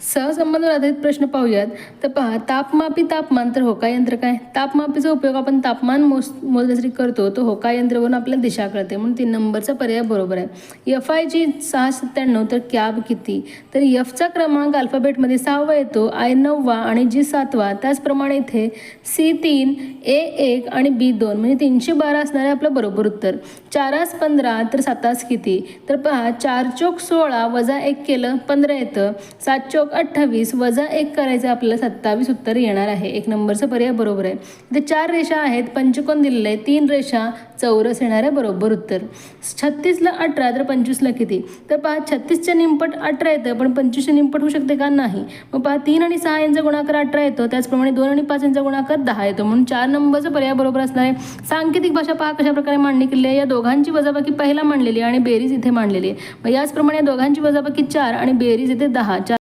सहसंबंध आधारित प्रश्न पाहूयात. तर पहा तापमापी तापमान तर होका यंत्र काय? तापमापीचा उपयोग आपण तापमान मोज मोजण्यासाठी करतो तो होका यंत्रवरून आपल्याला दिशा कळते. म्हणून तीन नंबरचा पर्याय बरोबर आहे. एफ जी सहा सत्त्याण्णव तर कॅब किती? तर एफचा क्रमांक अल्फाबेटमध्ये सहावा येतो आय नववा आणि जी सातवा. त्याचप्रमाणे इथे सी तीन ए एक आणि बी दोन. म्हणजे तीनशे बारा असणार आहे आपलं बरोबर उत्तर. चारास पंधरा तर सातास किती? तर पहा चार चोक सोळा वजा एक केलं पंधरा येतं. सात चोक अठ्ठावीस वजा एक करायचं आपल्याला सत्तावीस उत्तर येणार आहे. एक नंबरचा पर्याय बरोबर आहे. इथे चार रेषा आहेत पंचकोन दिलेलं आहे तीन रेषा चौरस येणार आहे बरोबर उत्तर. छत्तीसला अठरा तर पंचवीसला किती? तर पहा छत्तीसच्या निमपट अठरा येतं पण पंचवीसच्या निमपट होऊ शकते का? नाही. मग पहा तीन आणि सहा यांचा गुणाकार अठरा येतो त्याचप्रमाणे दोन आणि पाच यांचा गुणाकार दहा येतो. म्हणून चार नंबरचा पर्याय बरोबर असणार आहे. सांकेतिक भाषा पहा कशाप्रकारे मांडणी केली आहे? या दोघांची वजाबाकी पहिला मांडलेली आहे आणि बेरीज इथे मांडलेली आहे. मग याचप्रमाणे दोघांची वजाबाकी चार आणि बेरीज इथे दहा. चार